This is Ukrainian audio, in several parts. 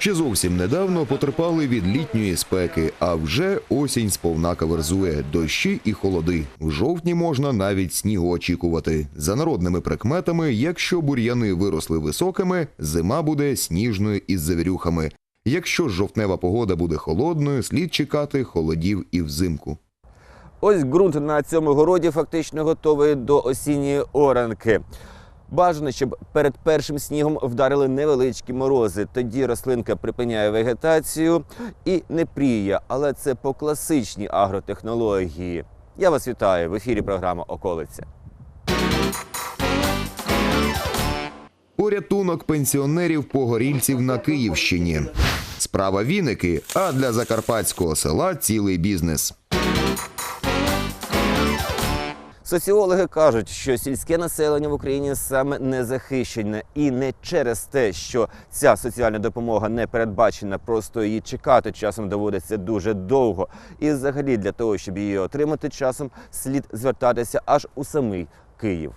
Ще зовсім недавно потерпали від літньої спеки, а вже осінь сповна каверзує, дощі і холоди. В жовтні можна навіть снігу очікувати. За народними прикметами, якщо бур'яни виросли високими, зима буде сніжною із завірюхами. Якщо ж жовтнева погода буде холодною, слід чекати холодів і взимку. Ось ґрунт на цьому городі фактично готовий до осінньої оранки. Бажано, щоб перед першим снігом вдарили невеличкі морози. Тоді рослинка припиняє вегетацію і не пріє, але це по класичній агротехнології. Я вас вітаю в ефірі програма Околиця. Порятунок пенсіонерів погорільців на Київщині. Справа віники, а для закарпатського села цілий бізнес. Соціологи кажуть, що сільське населення в Україні саме незахищене, і не через те, що ця соціальна допомога не передбачена, просто її чекати часом доводиться дуже довго. І взагалі для того, щоб її отримати, часом слід звертатися аж у самий Київ.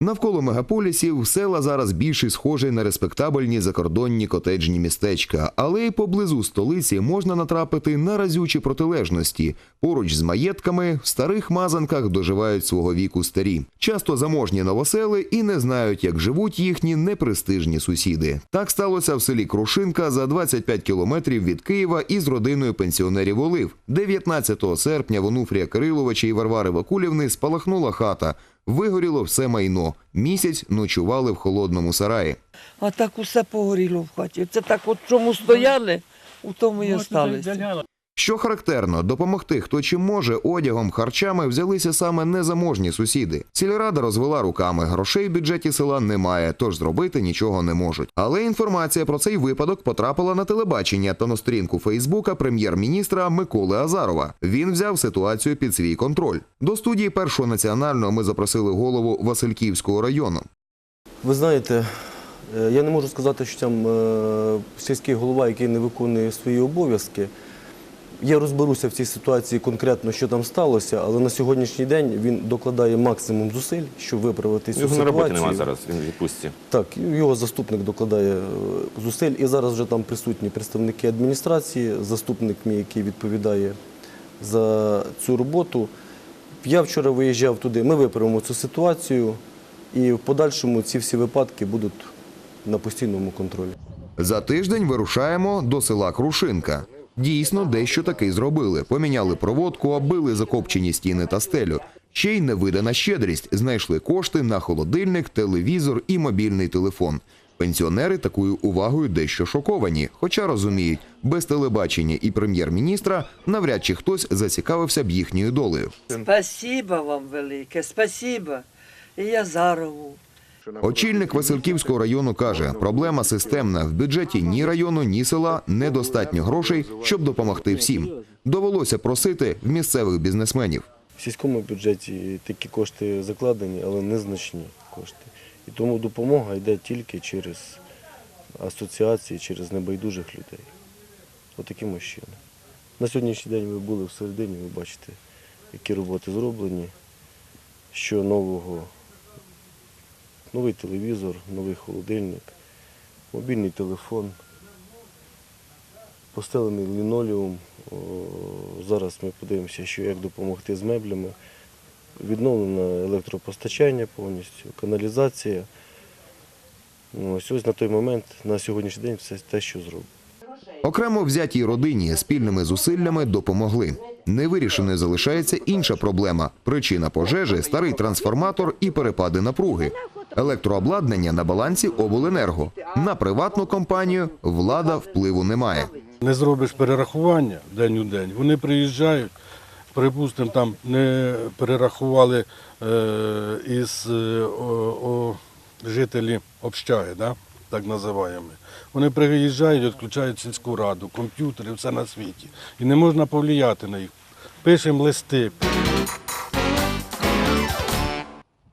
Навколо мегаполісів села зараз більше схожі на респектабельні закордонні котеджні містечка, але й поблизу столиці можна натрапити на разючі протилежності. Поруч з маєтками в старих мазанках доживають свого віку старі, часто заможні новосели і не знають, як живуть їхні непрестижні сусіди. Так сталося в селі Крушинка за 25 кілометрів від Києва із родиною пенсіонерів Олив. 19 серпня в Онуфрія Кириловича і Варвари Вакулівни спалахнула хата. Вигоріло все майно. Місяць ночували в холодному сараї. А так усе погоріло в хаті. Це так, от чому стояли, у тому і осталися. Що характерно, допомогти хто чим може одягом, харчами взялися саме незаможні сусіди. Сільрада розвела руками, грошей в бюджеті села немає, тож зробити нічого не можуть. Але інформація про цей випадок потрапила на телебачення та на сторінку Фейсбука прем'єр-міністра Миколи Азарова. Він взяв ситуацію під свій контроль. До студії першого національного ми запросили голову Васильківського району. Ви знаєте, е, я не можу сказати, що там е, сільський голова, який не виконує свої обов'язки. Я розберуся в цій ситуації конкретно, що там сталося, але на сьогоднішній день він докладає максимум зусиль, щоб виправити цю Його на ситуацію. роботі немає зараз. Він в відпустці. Так, його заступник докладає е, зусиль, і зараз вже там присутні представники адміністрації, заступник мій, який відповідає за цю роботу. Я вчора виїжджав туди, ми виправимо цю ситуацію, і в подальшому ці всі випадки будуть на постійному контролі. За тиждень вирушаємо до села Крушинка. Дійсно, дещо таки зробили. Поміняли проводку, оббили закопчені стіни та стелю. Ще й невидана щедрість. Знайшли кошти на холодильник, телевізор і мобільний телефон. Пенсіонери такою увагою дещо шоковані, хоча розуміють, без телебачення і прем'єр-міністра навряд чи хтось зацікавився б їхньою долею. Спасіба вам велике, спасіба. І Язарову. Очільник Васильківського району каже, проблема системна. В бюджеті ні району, ні села недостатньо грошей, щоб допомогти всім. Довелося просити в місцевих бізнесменів. В сільському бюджеті такі кошти закладені, але незначні кошти. І тому допомога йде тільки через асоціації, через небайдужих людей. Отаким ось чином. На сьогоднішній день ви були всередині, ви бачите, які роботи зроблені, що нового. Новий телевізор, новий холодильник, мобільний телефон, постелений лінолеум. Зараз ми подивимося, що як допомогти з меблями. Відновлено електропостачання повністю, каналізація. Ось ось на той момент, на сьогоднішній день, все те, що зроблено. Окремо взятій родині спільними зусиллями допомогли. Невирішеною залишається інша проблема: причина пожежі, старий трансформатор і перепади напруги. Електрообладнання на балансі обленерго. На приватну компанію влада впливу немає. не зробиш перерахування день у день, вони приїжджають, припустимо, там не перерахували е, із е, о, жителі общаги, да? так називаємо. Вони приїжджають, відключають сільську раду, комп'ютери, все на світі. І не можна повлияти на їх. Пишемо листи,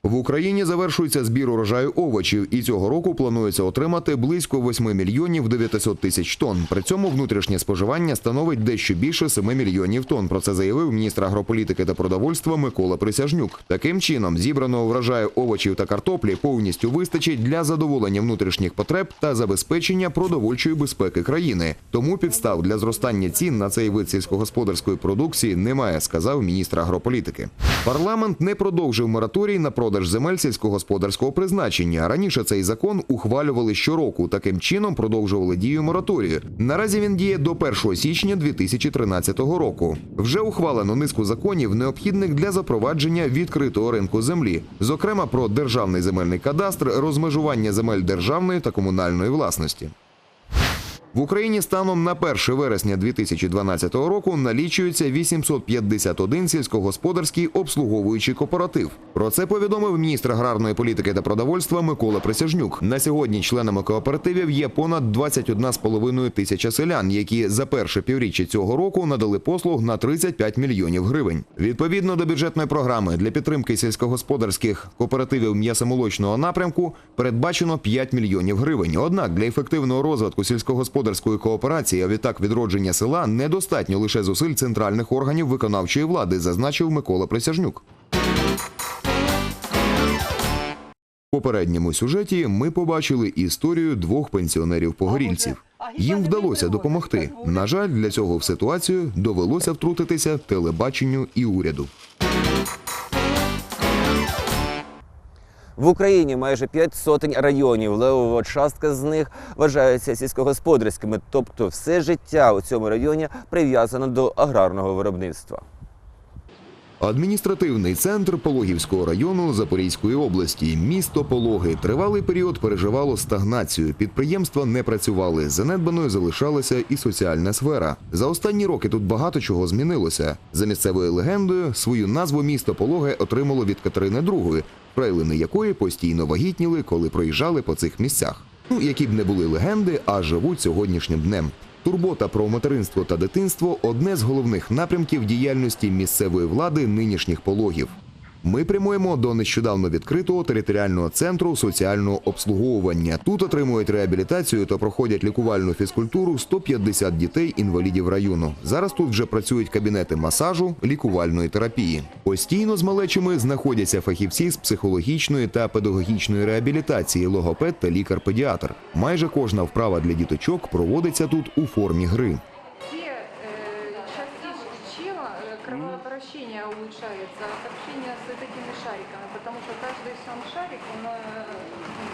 В Україні завершується збір урожаю овочів, і цього року планується отримати близько 8 мільйонів 900 тисяч тонн. При цьому внутрішнє споживання становить дещо більше 7 мільйонів тонн. Про це заявив міністр агрополітики та продовольства Микола Присяжнюк. Таким чином, зібраного врожаю овочів та картоплі повністю вистачить для задоволення внутрішніх потреб та забезпечення продовольчої безпеки країни. Тому підстав для зростання цін на цей вид сільськогосподарської продукції немає, сказав міністр агрополітики. Парламент не продовжив мораторій на продаж земель сільськогосподарського призначення. Раніше цей закон ухвалювали щороку. Таким чином продовжували дію мораторію. Наразі він діє до 1 січня 2013 року. Вже ухвалено низку законів, необхідних для запровадження відкритого ринку землі, зокрема про державний земельний кадастр, розмежування земель державної та комунальної власності. В Україні станом на 1 вересня 2012 року налічується 851 сільськогосподарський обслуговуючий кооператив. Про це повідомив міністр аграрної політики та продовольства Микола Присяжнюк. На сьогодні членами кооперативів є понад 21,5 тисяча селян, які за перше півріччя цього року надали послуг на 35 мільйонів гривень. Відповідно до бюджетної програми для підтримки сільськогосподарських кооперативів м'ясомолочного напрямку передбачено 5 мільйонів гривень. Однак для ефективного розвитку сільськогосподарської кооперації, а відтак відродження села, недостатньо лише зусиль центральних органів виконавчої влади, зазначив Микола Присяжнюк. В попередньому сюжеті ми побачили історію двох пенсіонерів-погорільців. Їм вдалося допомогти. На жаль, для цього в ситуацію довелося втрутитися телебаченню і уряду. В Україні майже п'ять сотень районів. Левова частка з них вважаються сільськогосподарськими, тобто все життя у цьому районі прив'язано до аграрного виробництва. Адміністративний центр Пологівського району Запорізької області, місто Пологи, тривалий період переживало стагнацію. Підприємства не працювали. Занедбаною залишалася і соціальна сфера. За останні роки тут багато чого змінилося. За місцевою легендою свою назву місто Пологи отримало від Катерини II, фрейлини якої постійно вагітніли, коли проїжджали по цих місцях. Ну, які б не були легенди, а живуть сьогоднішнім днем. Турбота про материнство та дитинство одне з головних напрямків діяльності місцевої влади нинішніх пологів. Ми прямуємо до нещодавно відкритого територіального центру соціального обслуговування. Тут отримують реабілітацію та проходять лікувальну фізкультуру 150 дітей інвалідів району. Зараз тут вже працюють кабінети масажу, лікувальної терапії. Постійно з малечими знаходяться фахівці з психологічної та педагогічної реабілітації, логопед та лікар-педіатр. Майже кожна вправа для діточок проводиться тут у формі гри. все э, частички тела, э, кровообращение улучшается от общения с такими шариками, потому что каждый сам шарик, он э,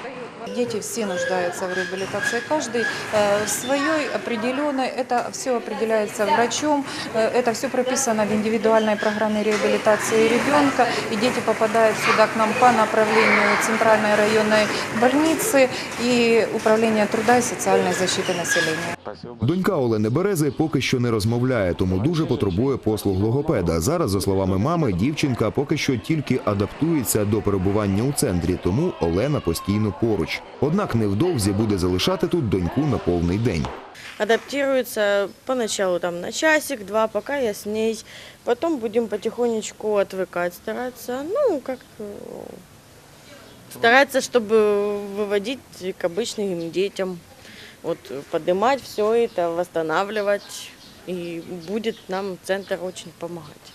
дает Дети все нуждаются в реабилитации. Каждый э, в своей определенной, это все определяется врачом, э, это все прописано в индивидуальной программе реабилитации ребенка. И дети попадают сюда к нам по направлению Центральной районной больницы и Управления труда и социальной защиты населения. Донька Олени Берези поки що не розмовляє, тому дуже потребує послуг логопеда. Зараз, за словами мами, дівчинка поки що тільки адаптується до перебування у центрі, тому Олена постійно поруч. Однак невдовзі буде залишати тут доньку на повний день. адаптируется поначалу там на часик-два, пока я с ней. Потом будем потихонечку отвыкать, стараться, ну, как э, стараться, чтобы выводить к обычным детям. Вот поднимать все это, восстанавливать. И будет нам центр очень помогать.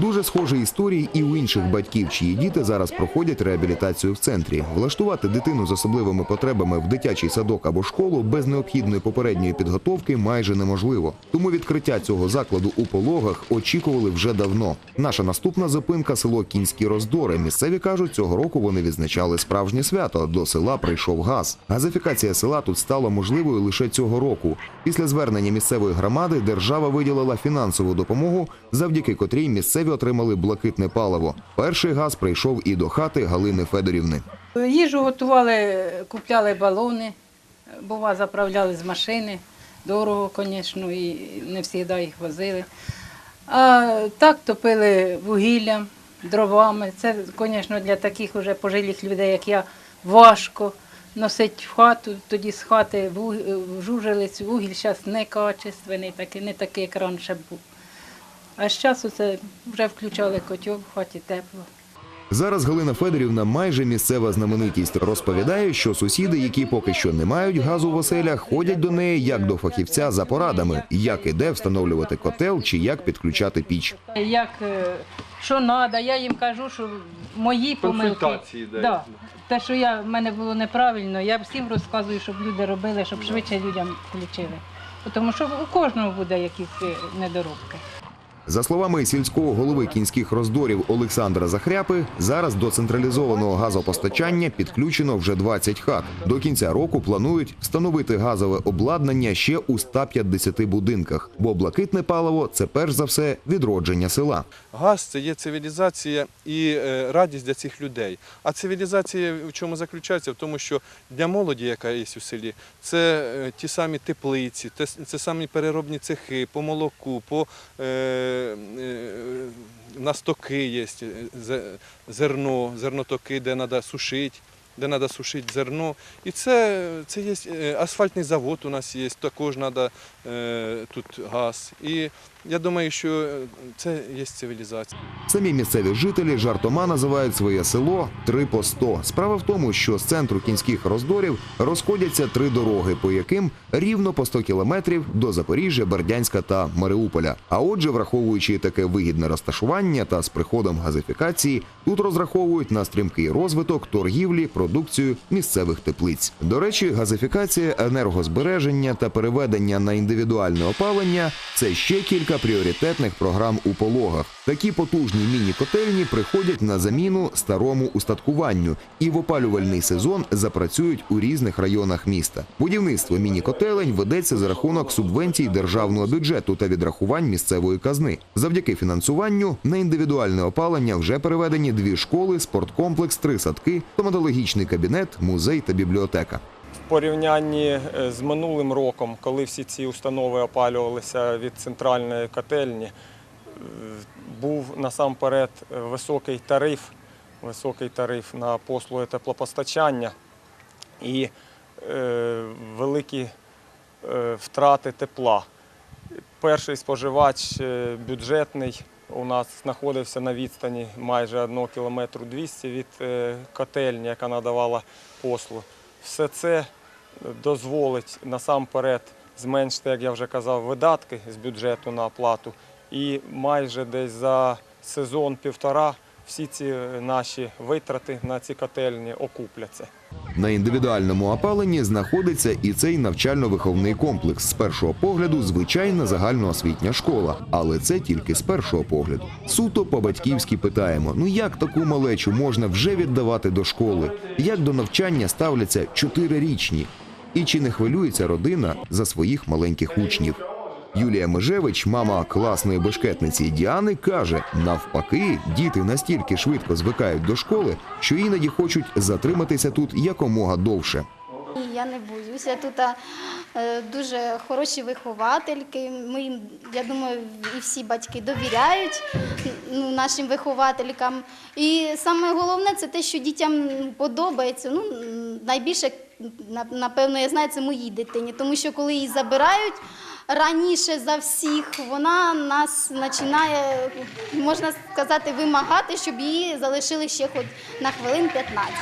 Дуже схожі історії і у інших батьків, чиї діти зараз проходять реабілітацію в центрі. Влаштувати дитину з особливими потребами в дитячий садок або школу без необхідної попередньої підготовки майже неможливо. Тому відкриття цього закладу у пологах очікували вже давно. Наша наступна зупинка село Кінські Роздори. Місцеві кажуть, цього року вони відзначали справжнє свято. До села прийшов газ. Газифікація села тут стала можливою лише цього року. Після звернення місцевої громади держава виділила фінансову допомогу, завдяки котрій місцеві отримали блакитне паливо. Перший газ прийшов і до хати Галини Федорівни. Їжу готували, купляли балони, бува заправляли з машини. Дорого, звісно, і не завжди їх возили. А так топили вугіллям, дровами. Це, звісно, для таких уже пожилих людей, як я, важко носити в хату, тоді з хати жужелиць, вугіль зараз некачественний, такий, не такий, як раніше був. А з часу це вже включали котел, в хаті тепло. Зараз Галина Федорівна майже місцева знаменитість. Розповідає, що сусіди, які поки що не мають газу в оселях, ходять до неї як до фахівця за порадами, як і де встановлювати котел чи як підключати піч. Як е, що треба, я їм кажу, що мої помилки. Да. Те, що я, в мене було неправильно, я всім розказую, щоб люди робили, щоб швидше людям включили. Тому що у кожного буде якісь е, недоробки. За словами сільського голови кінських роздорів Олександра Захряпи, зараз до централізованого газопостачання підключено вже 20 хат. До кінця року планують встановити газове обладнання ще у 150 будинках, бо блакитне паливо це перш за все відродження села. Газ це є цивілізація і е, радість для цих людей. А цивілізація в чому заключається? В тому, що для молоді, яка є у селі, це е, ті самі теплиці, те- це самі переробні цехи по молоку, по е, е, у нас токи є, е, зерно, зернотоки, де треба сушити. Де треба сушити зерно. І це, це є е, асфальтний завод у нас є, також треба тут газ. І я думаю, що е, це є цивілізація. Самі місцеві жителі жартома називають своє село три по сто. Справа в тому, що з центру кінських роздорів розходяться три дороги, по яким рівно по 100 кілометрів до Запоріжжя, Бердянська та Маріуполя. А отже, враховуючи таке вигідне розташування та з приходом газифікації, тут розраховують на стрімкий розвиток торгівлі продукцією місцевих теплиць. До речі, газифікація, енергозбереження та переведення на індивідуальне опалення це ще кілька пріоритетних програм у пологах. Такі потужні міні-котельні приходять на заміну старому устаткуванню і в опалювальний сезон запрацюють у різних районах міста. Будівництво міні-котелень ведеться за рахунок субвенцій державного бюджету та відрахувань місцевої казни. Завдяки фінансуванню на індивідуальне опалення вже переведені дві школи, спорткомплекс, три садки, стоматологічний кабінет, музей та бібліотека. В порівнянні е, з минулим роком, коли всі ці установи опалювалися від центральної котельні, е, був насамперед е, високий тариф, високий тариф на послуги теплопостачання і е, великі е, втрати тепла. Перший споживач бюджетний у нас знаходився на відстані майже 1 кілометру 200 від е, котельні, яка надавала послуг. Все це дозволить насамперед зменшити, як я вже казав, видатки з бюджету на оплату. І майже десь за сезон-півтора всі ці е, наші витрати на ці котельні окупляться. На індивідуальному опаленні знаходиться і цей навчально-виховний комплекс. З першого погляду звичайна загальноосвітня школа, але це тільки з першого погляду. Суто по-батьківськи питаємо: ну як таку малечу можна вже віддавати до школи? Як до навчання ставляться чотирирічні? І чи не хвилюється родина за своїх маленьких учнів? Юлія Межевич, мама класної бешкетниці Діани, каже: навпаки, діти настільки швидко звикають до школи, що іноді хочуть затриматися тут якомога довше. Я не боюся. Тут е, дуже хороші виховательки. Ми, я думаю, і всі батьки довіряють ну, нашим вихователькам. І саме головне це те, що дітям подобається. Ну, найбільше, напевно, я знаю, це моїй дитині, тому що коли її забирають. Раніше за всіх вона нас починає, можна сказати, вимагати, щоб її залишили ще хоч на хвилин 15.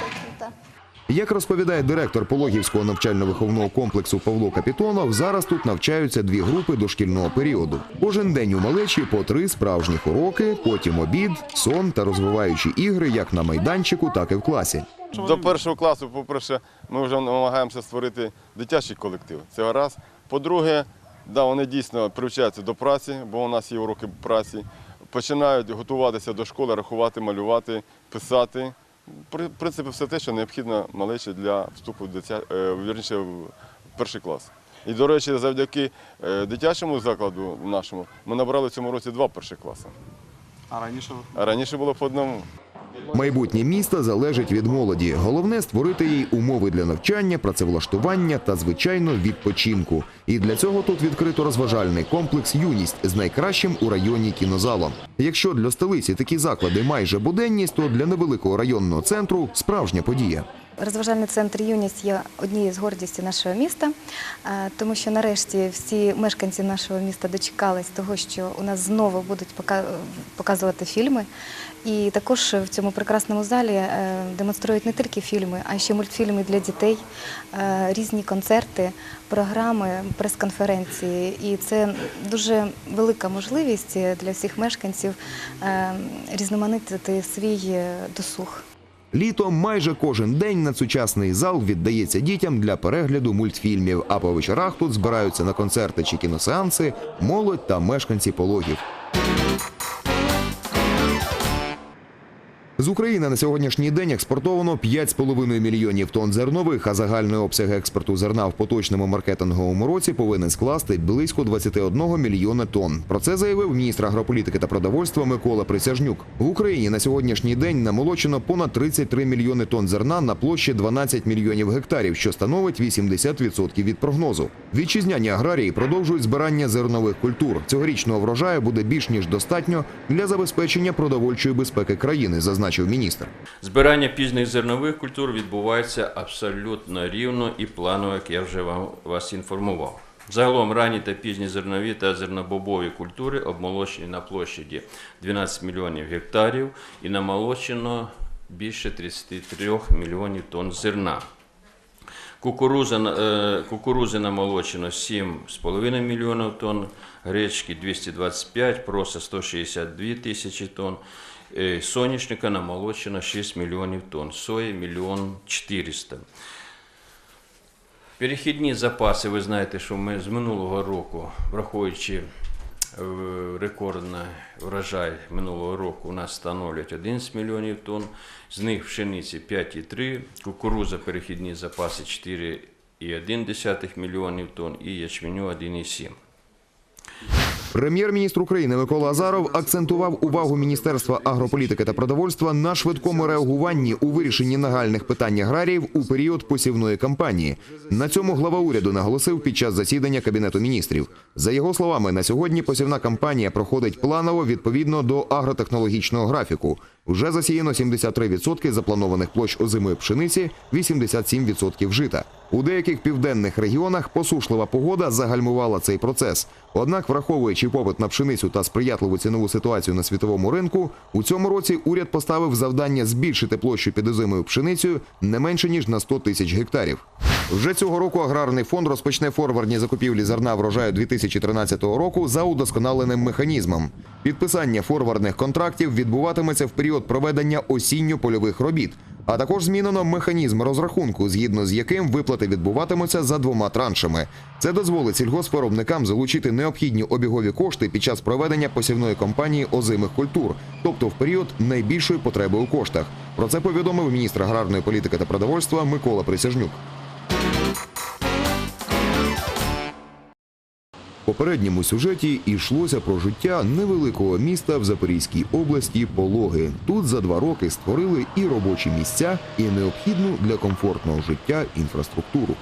Як розповідає директор Пологівського навчально-виховного комплексу Павло Капітонов, зараз тут навчаються дві групи дошкільного періоду. Кожен день у малечі по три справжніх уроки, потім обід, сон та розвиваючі ігри як на майданчику, так і в класі. До першого класу, по-перше, ми вже намагаємося створити дитячий колектив. Це раз. По-друге, да, вони дійсно привчаються до праці, бо у нас є уроки праці. Починають готуватися до школи, рахувати, малювати, писати. В принципі, все те, що необхідно малечі для вступу в дитя... е, вірніше, в перший клас. І, до речі, завдяки е, дитячому закладу нашому ми набрали в цьому році два перші класи. А раніше А раніше було по одному. Майбутнє міста залежить від молоді. Головне створити їй умови для навчання, працевлаштування та звичайно відпочинку. І для цього тут відкрито розважальний комплекс Юність з найкращим у районі кінозалом. Якщо для столиці такі заклади майже буденність, то для невеликого районного центру справжня подія. Розважальний центр Юність є однією з гордістю нашого міста, е, тому що нарешті всі мешканці нашого міста дочекались того, що у нас знову будуть показувати фільми. І також в цьому прекрасному залі е, демонструють не тільки фільми, а ще мультфільми для дітей, е, різні концерти, програми, прес-конференції. І це дуже велика можливість для всіх мешканців е, різноманітити свій досуг. Літом майже кожен день надсучасний зал віддається дітям для перегляду мультфільмів, а по вечорах тут збираються на концерти чи кіносеанси молодь та мешканці пологів. З України на сьогоднішній день експортовано 5,5 мільйонів тонн зернових, а загальний обсяг експорту зерна в поточному маркетинговому році повинен скласти близько 21 мільйона тонн. Про це заявив міністр агрополітики та продовольства Микола Присяжнюк. В Україні на сьогоднішній день намолочено понад 33 мільйони тонн зерна на площі 12 мільйонів гектарів, що становить 80% від прогнозу. Вітчизняні аграрії продовжують збирання зернових культур. Цьогорічного врожаю буде більш ніж достатньо для забезпечення продовольчої безпеки країни, зазначив міністр. Збирання пізніх зернових культур відбувається абсолютно рівно і планово, як я вже вам вас інформував. Загалом ранні та пізні зернові та зернобобові культури обмолочені на площаді 12 мільйонів гектарів і намолочено більше 33 мільйонів тонн зерна. Кукуруза, е, кукурузи намолочено 7,5 мільйонів тонн, гречки 225, проса 162 тисячі тонн, соняшника намолочено 6 мільйонів тонн, 1 мільйон 400. Перехідні запаси, ви знаєте, що ми з минулого року, враховуючи е, рекордний врожай минулого року, у нас становлять 11 мільйонів тонн, з них пшениці 5,3, кукуруза перехідні запаси 4,1 мільйонів тонн і ячменю 1,7. Прем'єр-міністр України Микола Азаров акцентував увагу Міністерства агрополітики та продовольства на швидкому реагуванні у вирішенні нагальних питань аграріїв у період посівної кампанії. На цьому глава уряду наголосив під час засідання кабінету міністрів. За його словами, на сьогодні посівна кампанія проходить планово відповідно до агротехнологічного графіку. Вже засіяно 73% запланованих площ озимої пшениці, 87% жита. У деяких південних регіонах посушлива погода загальмувала цей процес. Однак, враховуючи попит на пшеницю та сприятливу цінову ситуацію на світовому ринку, у цьому році уряд поставив завдання збільшити площу під озимою пшеницею не менше ніж на 100 тисяч гектарів. Вже цього року аграрний фонд розпочне форвардні закупівлі зерна врожаю 2013 року за удосконаленим механізмом. Підписання форвардних контрактів відбуватиметься в період проведення осінньо-польових робіт. А також змінено механізм розрахунку, згідно з яким виплати відбуватимуться за двома траншами. Це дозволить сільгоспвиробникам залучити необхідні обігові кошти під час проведення посівної кампанії озимих культур, тобто в період найбільшої потреби у коштах. Про це повідомив міністр аграрної політики та продовольства Микола Присяжнюк. Попередньому сюжеті йшлося про життя невеликого міста в Запорізькій області Пологи. Тут за два роки створили і робочі місця, і необхідну для комфортного життя інфраструктуру.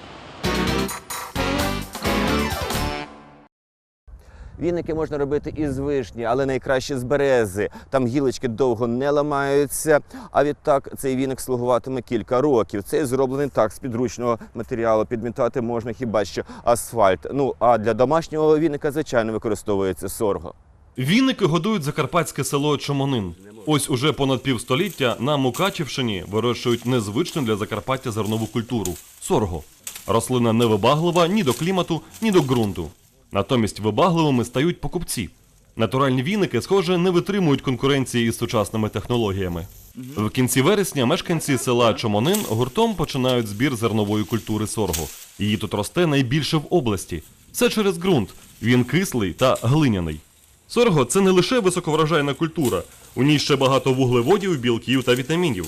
Віники можна робити із вишні, але найкраще з берези. Там гілочки довго не ламаються. А відтак цей віник слугуватиме кілька років. Цей зроблений так з підручного матеріалу. Підмітати можна хіба що асфальт. Ну а для домашнього віника, звичайно, використовується сорго. Вінники годують закарпатське село Чомонин. Ось уже понад півстоліття на Мукачівщині вирощують незвичну для Закарпаття зернову культуру сорго. Рослина невибаглива ні до клімату, ні до ґрунту. Натомість вибагливими стають покупці. Натуральні віники, схоже, не витримують конкуренції із сучасними технологіями. В кінці вересня мешканці села Чомонин гуртом починають збір зернової культури сорго. Її тут росте найбільше в області. Все через ґрунт. Він кислий та глиняний. Сорго це не лише високоврожайна культура, у ній ще багато вуглеводів, білків та вітамінів.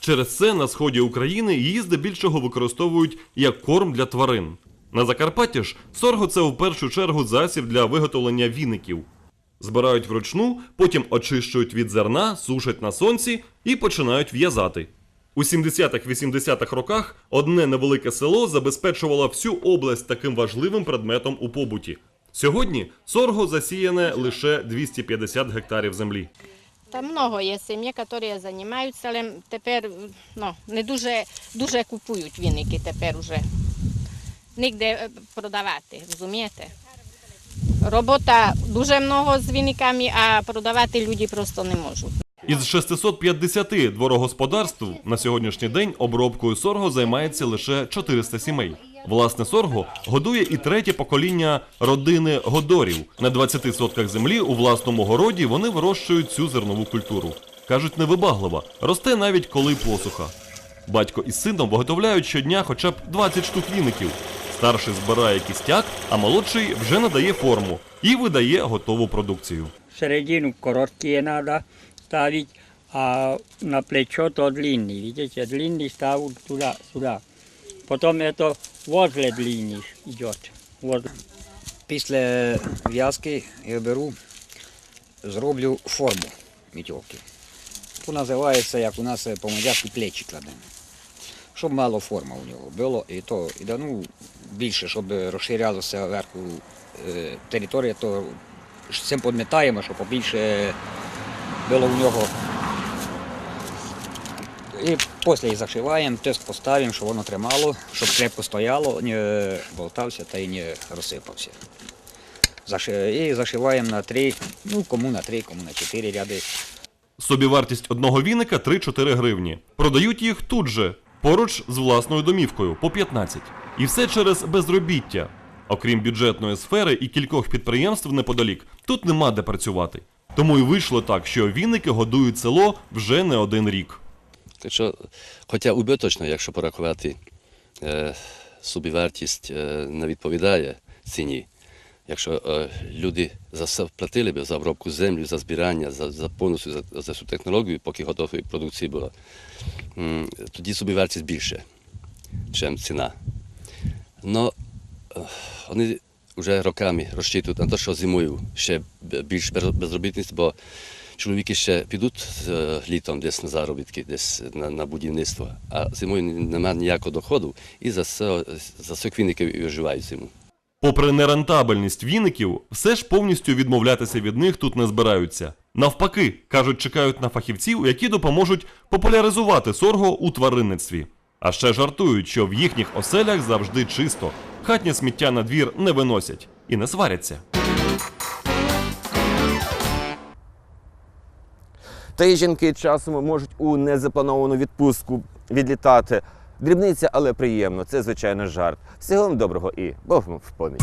Через це на сході України її здебільшого використовують як корм для тварин. На Закарпатті ж сорго це в першу чергу засіб для виготовлення віників. Збирають вручну, потім очищують від зерна, сушать на сонці і починають в'язати. У 70-80-х роках одне невелике село забезпечувало всю область таким важливим предметом у побуті. Сьогодні сорго засіяне лише 250 гектарів землі. Та много є сім'ї, які займаються, але тепер ну, не дуже, дуже купують віники тепер уже. Нігде е, продавати, розумієте? Робота дуже много з віниками, а продавати люди просто не можуть. Із 650 дворогосподарств на сьогоднішній день обробкою сорго займається лише 400 сімей. Власне, сорго годує і третє покоління родини Годорів. На 20 сотках землі у власному городі вони вирощують цю зернову культуру. Кажуть, невибаглива, росте навіть коли посуха. Батько із сином виготовляють щодня хоча б 20 штук віників. Старший збирає кістяк, а молодший вже надає форму і видає готову продукцію. середину короткие надо ставить, а на плечо то длинный. Видите, длинный ставят туда, сюда. Потом это возле длинный идет. Возле. Після в'язки я беру, зроблю форму мітьовки. То називається, як у нас по-мадярськи плечі кладемо. Щоб мало форма у нього було, і то і да, ну, більше, щоб розширялося верху е, територія, то цим підмітаємо, щоб побільше було у нього. І після їх зашиваємо, тест поставимо, щоб воно тримало, щоб крепко стояло, не болтався та й не розсипався. І зашиваємо на три, ну кому на три, кому на чотири ряди. Собівартість одного віника 3-4 гривні. Продають їх тут же, поруч з власною домівкою, по 15. І все через безробіття. Окрім бюджетної сфери і кількох підприємств неподалік, тут нема де працювати. Тому і вийшло так, що віники годують село вже не один рік. Так хоча убиточно, якщо порахувати, е, собівартість е, не відповідає ціні. Якщо е, люди за все платили б за обробку землі, за збирання, за, за повністю за, за цю технологію, поки готової продукції було, м, тоді собівартість більше, ніж ціна. Но е, вони вже роками розчитують на те, що зимою ще більш безробітність, бо чоловіки ще підуть е, літом десь на заробітки, десь на, на будівництво, а зимою немає ніякого доходу, і за це, за це квінники виживають зиму. Попри нерентабельність віників, все ж повністю відмовлятися від них тут не збираються. Навпаки, кажуть, чекають на фахівців, які допоможуть популяризувати сорго у тваринництві. А ще жартують, що в їхніх оселях завжди чисто, хатнє сміття на двір не виносять і не сваряться. Та й жінки часом можуть у незаплановану відпустку відлітати. Дрібниця, але приємно. Це звичайно жарт. Всього вам доброго і Бог в поміч.